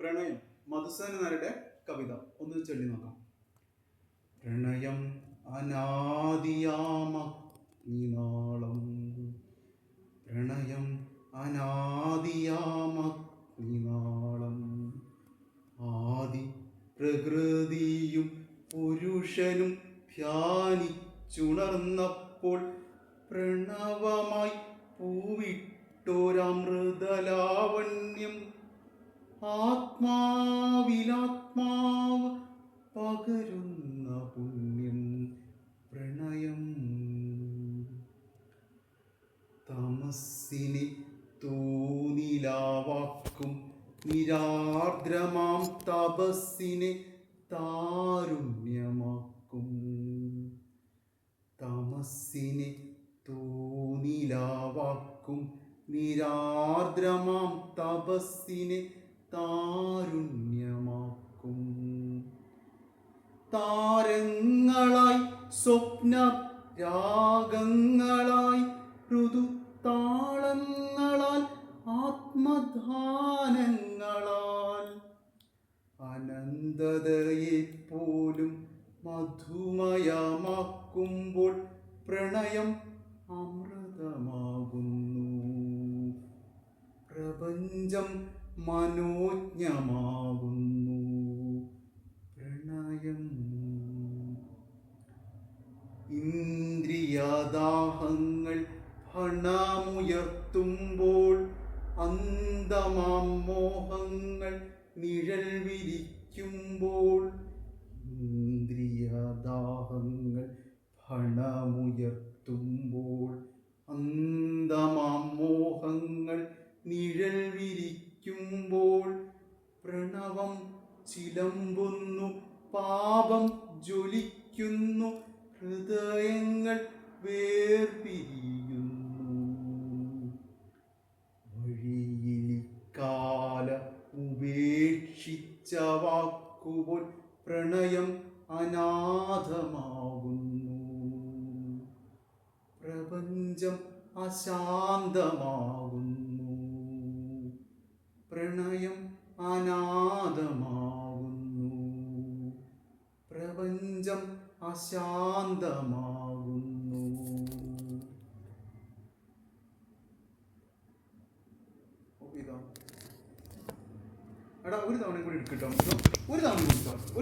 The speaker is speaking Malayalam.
പ്രണയം നായരുടെ കവിത. ഒന്ന് ചൊല്ലി നോക്കാം. പ്രണയം അനാദിയാമഗ്നിനാളം പ്രണയം അനാദിയാമഗ്നിനാളം ആദി പ്രകൃതിയും പുരുഷനും ധ്യാനിച്ചുണർന്നപ്പോൾ പ്രണവമായി പൂവിട്ടൊരമൃതലാവണ്യം ആത്മാവിലാത്മാവ് പകരുന്ന പുണ്യം പ്രണയം. തമസ്സിനെ തോന്നിലാവാക്കും നിരാർദ്രമാം തപസ്സിനെ താരുണ്യമാക്കും. തമസ്സിനെ തോന്നിലാവാക്കും നിരാർദ്രമാം തപസ്സിനെ താരുണ്യമാക്കും. താരങ്ങളായി സ്വപ്ന രാഗങ്ങളായി ഋതു താളങ്ങളാൽ ആത്മധാനങ്ങളാൽ അനന്തതയെ പോലും മധുമയമാക്കുമ്പോൾ പ്രണയം അമൃതമാകുന്നു. പ്രപഞ്ചം മനോജ്ഞമാകുന്നു. പ്രണയം ഇന്ദ്രിയദാഹങ്ങൾ ഫണമുയർത്തുമ്പോൾ അന്തമാം മോഹങ്ങൾ നിഴൽ വിരിക്കുമ്പോൾ ഇന്ദ്രിയദാഹങ്ങൾ ഫണമുയർത്തുമ്പോൾ അന്തമാം നിഴൽ നിഴൽ വിരിക്കുമ്പോൾ പ്രണവം ചിലമ്പുന്നു പാപം ജ്വലിക്കുന്നു ഹൃദയങ്ങൾ വേർപിരിയുന്നു. വഴിയിലിക്കാല ഉപേക്ഷിച്ച വാക്കുപോൽ പ്രണയം അനാഥമാകുന്നു. പ്രപഞ്ചം അശാന്തമാകുന്നു പ്രപഞ്ചം അശാന്തമാകുന്നു. എടാ ഒരു തവണ കൂടി എടുക്കട്ടോ ഒരു തവണ കൂടി ഒരു